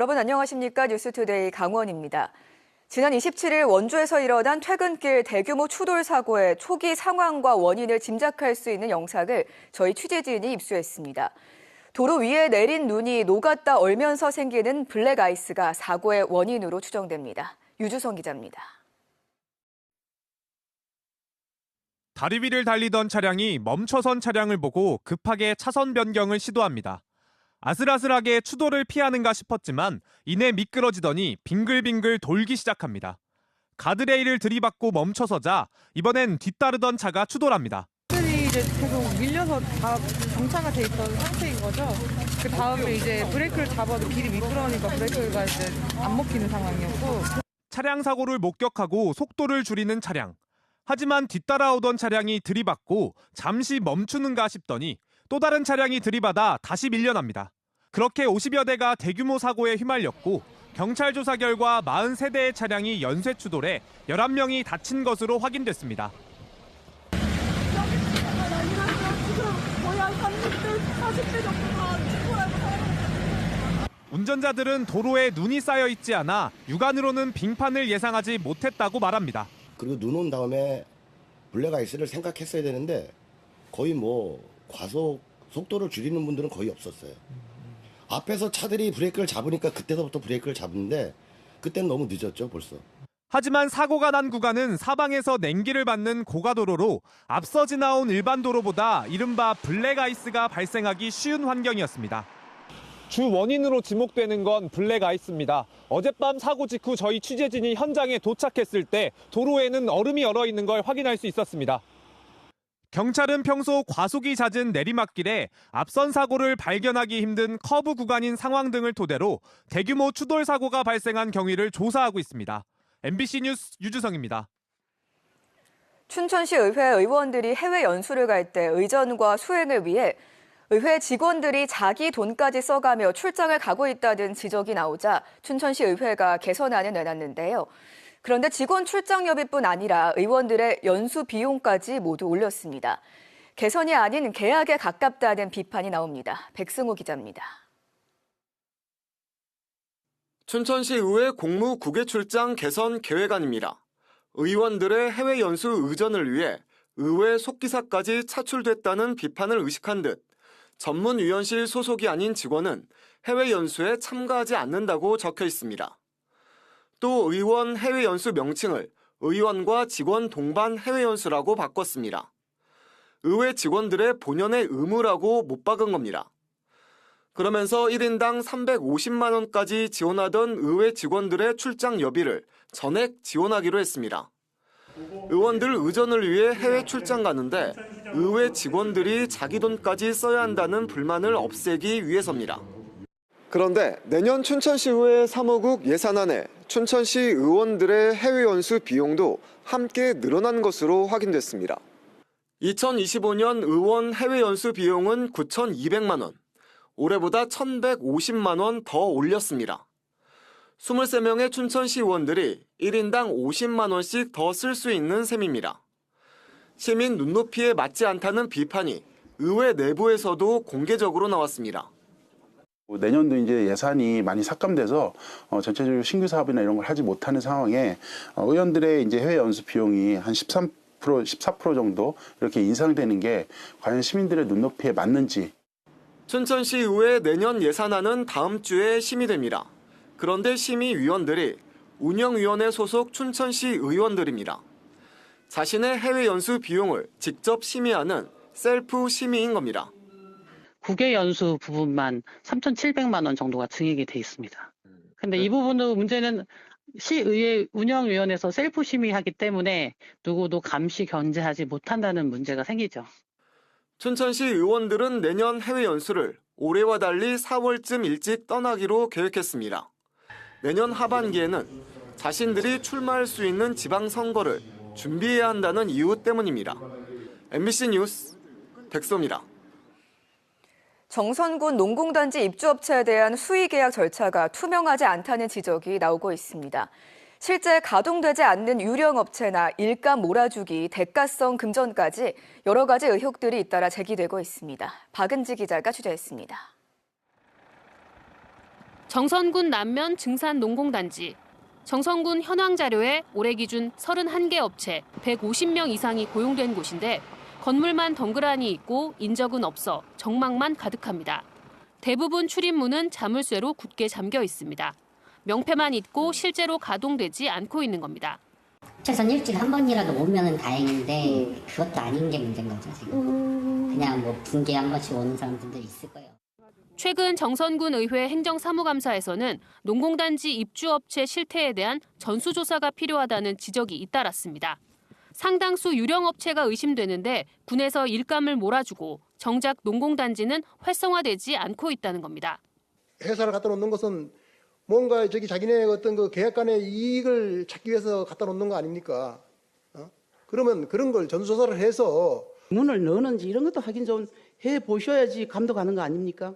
여러분 안녕하십니까? 뉴스투데이 강원입니다. 지난 27일 원주에서 일어난 퇴근길 대규모 추돌 사고의 초기 상황과 원인을 짐작할 수 있는 영상을 저희 취재진이 입수했습니다. 도로 위에 내린 눈이 녹았다 얼면서 생기는 블랙 아이스가 사고의 원인으로 추정됩니다. 유주성 기자입니다. 다리 위를 달리던 차량이 멈춰선 차량을 보고 급하게 차선 변경을 시도합니다. 아슬아슬하게 추돌을 피하는가 싶었지만 이내 미끄러지더니 빙글빙글 돌기 시작합니다. 가드레일을 들이받고 멈춰서자 이번엔 뒤따르던 차가 추돌합니다. 이제 계속 밀려서 다 정차가 돼 있던 상태인 거죠. 그 다음에 이제 브레이크를 잡아도 길이 미끄러우니까 브레이크가 이제 안 먹히는 상황이었고 차량 사고를 목격하고 속도를 줄이는 차량. 하지만 뒤따라오던 차량이 들이받고 잠시 멈추는가 싶더니 또 다른 차량이 들이받아 다시 밀려납니다. 그렇게 50여 대가 대규모 사고에 휘말렸고 경찰 조사 결과 43대의 차량이 연쇄 추돌해 11명이 다친 것으로 확인됐습니다. 운전자들은 도로에 눈이 쌓여 있지 않아 육안으로는 빙판을 예상하지 못했다고 말합니다. 그리고 눈 온 다음에 블랙 아이스를 생각했어야 되는데 거의 뭐 과속 속도를 줄이는 분들은 거의 없었어요. 앞에서 차들이 브레이크를 잡으니까 그때서부터 브레이크를 잡는데 그때는 너무 늦었죠 벌써. 하지만 사고가 난 구간은 사방에서 냉기를 받는 고가도로로 앞서 지나온 일반 도로보다 이른바 블랙 아이스가 발생하기 쉬운 환경이었습니다. 주 원인으로 지목되는 건 블랙 아이스입니다. 어젯밤 사고 직후 저희 취재진이 현장에 도착했을 때 도로에는 얼음이 얼어 있는 걸 확인할 수 있었습니다. 경찰은 평소 과속이 잦은 내리막길에 앞선 사고를 발견하기 힘든 커브 구간인 상황 등을 토대로 대규모 추돌 사고가 발생한 경위를 조사하고 있습니다. MBC 뉴스 유주성입니다. 춘천시 의회 의원들이 해외 연수를 갈 때 의전과 수행을 위해 의회 직원들이 자기 돈까지 써가며 출장을 가고 있다는 지적이 나오자 춘천시 의회가 개선안을 내놨는데요. 그런데 직원 출장료비뿐 아니라 의원들의 연수 비용까지 모두 올렸습니다. 개선이 아닌 계약에 가깝다는 비판이 나옵니다. 백승호 기자입니다. 춘천시 의회 공무 국외 출장 개선 계획안입니다. 의원들의 해외 연수 의전을 위해 의회 속기사까지 차출됐다는 비판을 의식한 듯 전문위원실 소속이 아닌 직원은 해외 연수에 참가하지 않는다고 적혀 있습니다. 또 의원 해외 연수 명칭을 의원과 직원 동반 해외 연수라고 바꿨습니다. 의회 직원들의 본연의 의무라고 못 박은 겁니다. 그러면서 1인당 350만 원까지 지원하던 의회 직원들의 출장 여비를 전액 지원하기로 했습니다. 의원들 의전을 위해 해외 출장 가는데 의회 직원들이 자기 돈까지 써야 한다는 불만을 없애기 위해서입니다. 그런데 내년 춘천시의회 사무국 예산안에 춘천시 의원들의 해외 연수 비용도 함께 늘어난 것으로 확인됐습니다. 2025년 의원 해외 연수 비용은 9,200만 원, 올해보다 1,150만 원 더 올렸습니다. 23명의 춘천시 의원들이 1인당 50만 원씩 더 쓸 수 있는 셈입니다. 시민 눈높이에 맞지 않다는 비판이 의회 내부에서도 공개적으로 나왔습니다. 내년도 이제 예산이 많이 삭감돼서 어, 전체적으로 신규 사업이나 이런 걸 하지 못하는 상황에 어, 의원들의 이제 해외 연수 비용이 한 13%, 14% 정도 이렇게 인상되는 게 과연 시민들의 눈높이에 맞는지 춘천시 의회 내년 예산안은 다음 주에 심의됩니다. 그런데 심의위원들이 운영위원회 소속 춘천시 의원들입니다. 자신의 해외 연수 비용을 직접 심의하는 셀프 심의인 겁니다. 국외 연수 부분만 3,700만 원 정도가 증액이 돼 있습니다. 근데 이 부분도 문제는 시의회 운영위원회에서 셀프 심의하기 때문에 누구도 감시 견제하지 못한다는 문제가 생기죠. 춘천시 의원들은 내년 해외 연수를 올해와 달리 4월쯤 일찍 떠나기로 계획했습니다. 내년 하반기에는 자신들이 출마할 수 있는 지방선거를 준비해야 한다는 이유 때문입니다. MBC 뉴스 백소입니다. 정선군 농공단지 입주업체에 대한 수의계약 절차가 투명하지 않다는 지적이 나오고 있습니다. 실제 가동되지 않는 유령업체나 일감 몰아주기, 대가성 금전까지 여러 가지 의혹들이 잇따라 제기되고 있습니다. 박은지 기자가 취재했습니다. 정선군 남면 증산 농공단지. 정선군 현황 자료에 올해 기준 31개 업체 150명 이상이 고용된 곳인데 건물만 덩그라니 있고 인적은 없어 정막만 가득합니다. 대부분 출입문은 자물쇠로 굳게 잠겨 있습니다. 명패만 있고 실제로 가동되지 않고 있는 겁니다. 최소한 일주일에 한 번이라도 오면은 다행인데 그것도 아닌 게 문제인 거죠 지금 그냥 뭐 분기에 한 번씩 오는 사람들도 있을 거예요 최근 정선군 의회 행정사무감사에서는 농공단지 입주업체 실태에 대한 전수조사가 필요하다는 지적이 잇따랐습니다. 상당수 유령업체가 의심되는데 군에서 일감을 몰아주고 정작 농공단지는 활성화되지 않고 있다는 겁니다. 회사를 갖다 놓는 것은 뭔가 저기 자기네 어떤 그 계약 간의 이익을 찾기 위해서 갖다 놓는 거 아닙니까? 어? 그러면 그런 걸 전수조사를 해서 문을 넣는지 이런 것도 확인 좀 해 보셔야지 감독하는 거 아닙니까?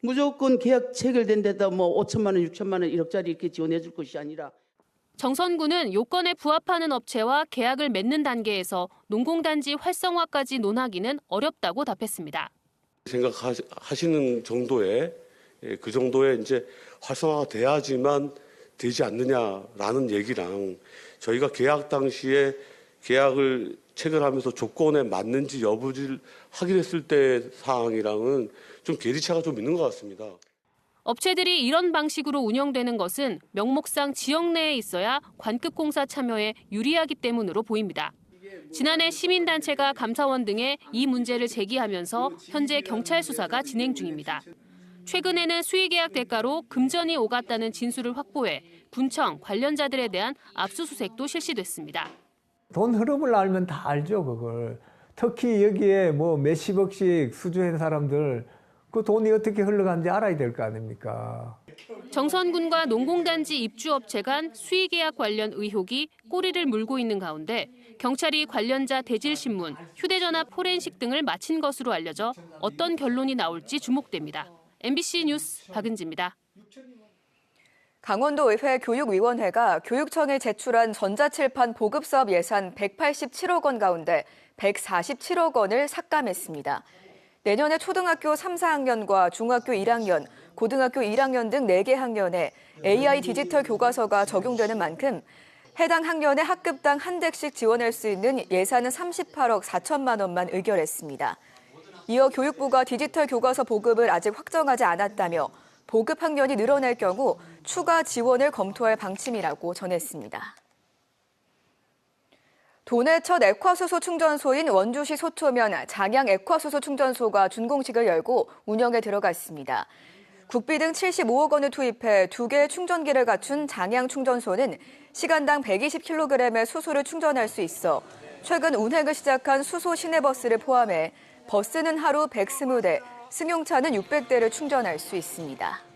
무조건 계약 체결된 데다 뭐 5천만 원, 6천만 원, 1억짜리 이렇게 지원해 줄 것이 아니라 정선군은 요건에 부합하는 업체와 계약을 맺는 단계에서 농공단지 활성화까지 논하기는 어렵다고 답했습니다. 생각하시는 정도의 예, 그 정도의 이제 활성화가 돼야지만 되지 않느냐라는 얘기랑 저희가 계약 당시에 계약을 체결하면서 조건에 맞는지 여부를 확인했을 때 사항이랑은 좀 괴리차가 좀 있는 것 같습니다. 업체들이 이런 방식으로 운영되는 것은 명목상 지역 내에 있어야 관급 공사 참여에 유리하기 때문으로 보입니다. 지난해 시민단체가 감사원 등에 이 문제를 제기하면서 현재 경찰 수사가 진행 중입니다. 최근에는 수의계약 대가로 금전이 오갔다는 진술을 확보해 군청 관련자들에 대한 압수수색도 실시됐습니다. 돈 흐름을 알면 다 알죠, 그걸. 특히 여기에 뭐 몇십억씩 수주한 사람들 그 돈이 어떻게 흘러가는지 알아야 될 거 아닙니까? 정선군과 농공단지 입주업체 간 수의계약 관련 의혹이 꼬리를 물고 있는 가운데 경찰이 관련자 대질신문, 휴대전화 포렌식 등을 마친 것으로 알려져 어떤 결론이 나올지 주목됩니다. MBC 뉴스 박은지입니다. 강원도의회 교육위원회가 교육청에 제출한 전자칠판 보급사업 예산 187억 원 가운데 147억 원을 삭감했습니다. 내년에 초등학교 3, 4학년과 중학교 1학년, 고등학교 1학년 등 4개 학년에 AI 디지털 교과서가 적용되는 만큼 해당 학년에 학급당 한 대씩 지원할 수 있는 예산은 38억 4천만 원만 의결했습니다. 이어 교육부가 디지털 교과서 보급을 아직 확정하지 않았다며 보급 학년이 늘어날 경우 추가 지원을 검토할 방침이라고 전했습니다. 도내 첫 액화수소 충전소인 원주시 소초면 장양 액화수소 충전소가 준공식을 열고 운영에 들어갔습니다. 국비 등 75억 원을 투입해 두 개의 충전기를 갖춘 장양 충전소는 시간당 120kg의 수소를 충전할 수 있어 최근 운행을 시작한 수소 시내버스를 포함해 버스는 하루 120대, 승용차는 600대를 충전할 수 있습니다.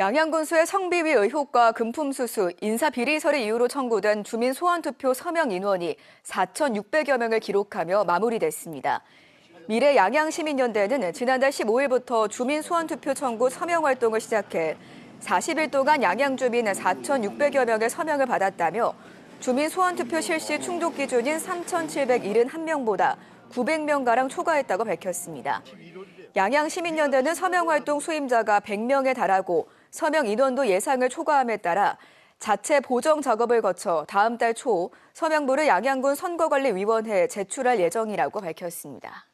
양양군수의 성비위 의혹과 금품수수, 인사비리설의 이유로 청구된 주민 소환투표 서명 인원이 4,600여 명을 기록하며 마무리됐습니다. 미래 양양시민연대는 지난달 15일부터 주민 소환투표 청구 서명 활동을 시작해 40일 동안 양양 주민 4,600여 명의 서명을 받았다며 주민 소환투표 실시 충족 기준인 3,771명보다 900명가량 초과했다고 밝혔습니다. 양양시민연대는 서명활동 수임자가 100명에 달하고 서명 인원도 예상을 초과함에 따라 자체 보정 작업을 거쳐 다음 달 초 서명부를 양양군 선거관리위원회에 제출할 예정이라고 밝혔습니다.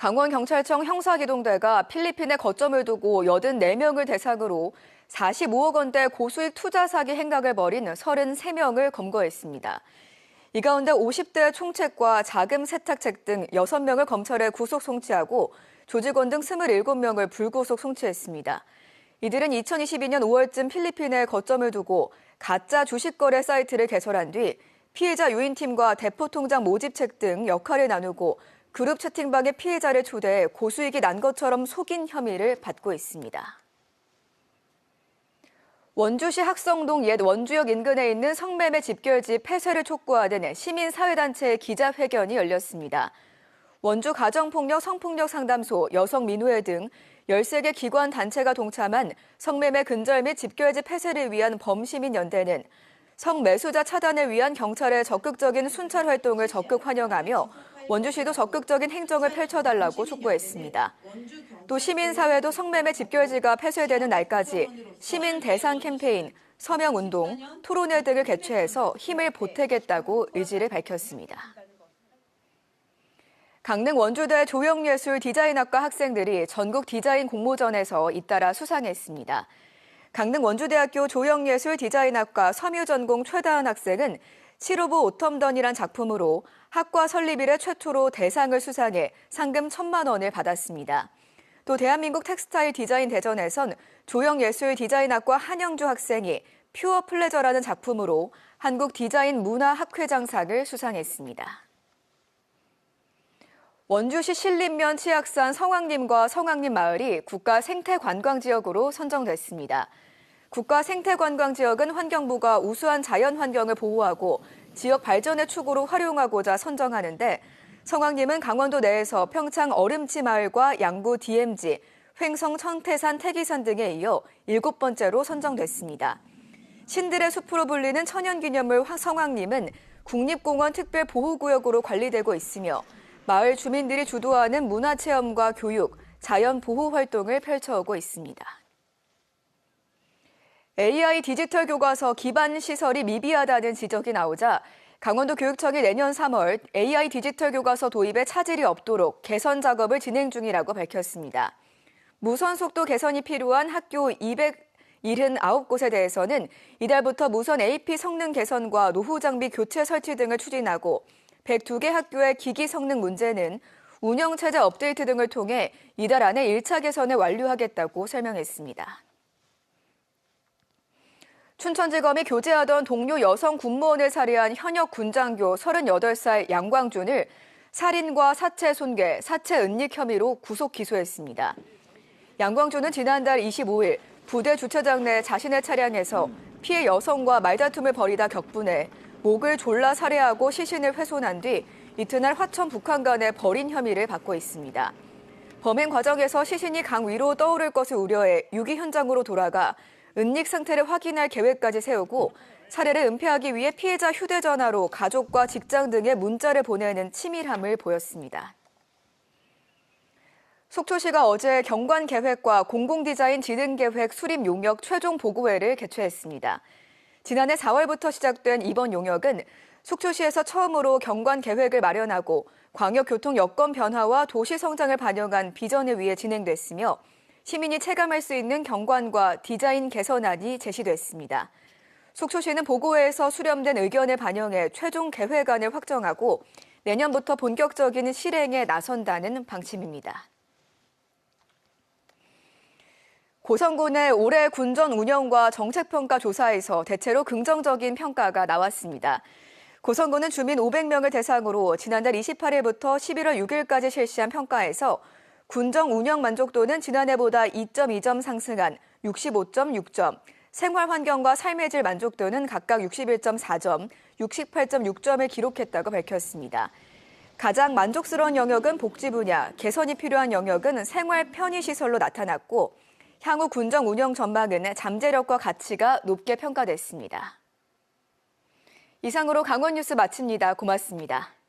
강원경찰청 형사기동대가 필리핀에 거점을 두고 84명을 대상으로 45억 원대 고수익 투자 사기 행각을 벌인 33명을 검거했습니다. 이 가운데 50대 총책과 자금 세탁책 등 6명을 검찰에 구속 송치하고 조직원 등 27명을 불구속 송치했습니다. 이들은 2022년 5월쯤 필리핀에 거점을 두고 가짜 주식 거래 사이트를 개설한 뒤 피해자 유인팀과 대포 통장 모집책 등 역할을 나누고 그룹 채팅방에 피해자를 초대해 고수익이 난 것처럼 속인 혐의를 받고 있습니다. 원주시 학성동 옛 원주역 인근에 있는 성매매 집결지 폐쇄를 촉구하는 시민사회단체의 기자회견이 열렸습니다. 원주 가정폭력 성폭력 상담소, 여성민우회 등 13개 기관 단체가 동참한 성매매 근절 및 집결지 폐쇄를 위한 범시민연대는 성매수자 차단을 위한 경찰의 적극적인 순찰 활동을 적극 환영하며 원주시도 적극적인 행정을 펼쳐달라고 촉구했습니다. 또 시민사회도 성매매 집결지가 폐쇄되는 날까지 시민 대상 캠페인, 서명운동, 토론회 등을 개최해서 힘을 보태겠다고 의지를 밝혔습니다. 강릉 원주대 조형예술 디자인학과 학생들이 전국 디자인 공모전에서 잇따라 수상했습니다. 강릉 원주대학교 조형예술 디자인학과 섬유전공 최다은 학생은 치로브 오텀던이란 작품으로 학과 설립 이래 최초로 대상을 수상해 상금 1천만 원을 받았습니다. 또 대한민국 텍스타일 디자인 대전에선 조형예술 디자인학과 한영주 학생이 퓨어 플레저라는 작품으로 한국 디자인 문화 학회장상을 수상했습니다. 원주시 신림면 치악산 성황림과 성황림 마을이 국가 생태관광지역으로 선정됐습니다. 국가 생태관광지역은 환경부가 우수한 자연 환경을 보호하고 지역 발전의 축으로 활용하고자 선정하는데 성황림은 강원도 내에서 평창 얼음지 마을과 양구 DMZ, 횡성 청태산 태기산 등에 이어 일곱 번째로 선정됐습니다. 신들의 숲으로 불리는 천연기념물 성황림은 국립공원 특별보호구역으로 관리되고 있으며 마을 주민들이 주도하는 문화체험과 교육, 자연 보호 활동을 펼쳐오고 있습니다. AI 디지털 교과서 기반 시설이 미비하다는 지적이 나오자 강원도 교육청이 내년 3월 AI 디지털 교과서 도입에 차질이 없도록 개선 작업을 진행 중이라고 밝혔습니다. 무선 속도 개선이 필요한 학교 279곳에 대해서는 이달부터 무선 AP 성능 개선과 노후 장비 교체 설치 등을 추진하고 102개 학교의 기기 성능 문제는 운영 체제 업데이트 등을 통해 이달 안에 1차 개선을 완료하겠다고 설명했습니다. 춘천지검이 교제하던 동료 여성 군무원을 살해한 현역 군장교 38살 양광준을 살인과 사체 손괴, 사체 은닉 혐의로 구속 기소했습니다. 양광준은 지난달 25일 부대 주차장 내 자신의 차량에서 피해 여성과 말다툼을 벌이다 격분해 목을 졸라 살해하고 시신을 훼손한 뒤 이튿날 화천 북한간에 버린 혐의를 받고 있습니다. 범행 과정에서 시신이 강 위로 떠오를 것을 우려해 유기 현장으로 돌아가 은닉 상태를 확인할 계획까지 세우고 사례를 은폐하기 위해 피해자 휴대전화로 가족과 직장 등에 문자를 보내는 치밀함을 보였습니다. 속초시가 어제 경관 계획과 공공 디자인 진흥계획 수립 용역 최종 보고회를 개최했습니다. 지난해 4월부터 시작된 이번 용역은 속초시에서 처음으로 경관 계획을 마련하고 광역교통 여건 변화와 도시 성장을 반영한 비전을 위해 진행됐으며 시민이 체감할 수 있는 경관과 디자인 개선안이 제시됐습니다. 속초시는 보고회에서 수렴된 의견을 반영해 최종 계획안을 확정하고 내년부터 본격적인 실행에 나선다는 방침입니다. 고성군의 올해 군전 운영과 정책평가 조사에서 대체로 긍정적인 평가가 나왔습니다. 고성군은 주민 500명을 대상으로 지난달 28일부터 11월 6일까지 실시한 평가에서 군정 운영 만족도는 지난해보다 2.2점 상승한 65.6점, 생활 환경과 삶의 질 만족도는 각각 61.4점, 68.6점을 기록했다고 밝혔습니다. 가장 만족스러운 영역은 복지 분야, 개선이 필요한 영역은 생활 편의 시설로 나타났고 향후 군정 운영 전망은 잠재력과 가치가 높게 평가됐습니다. 이상으로 강원 뉴스 마칩니다. 고맙습니다.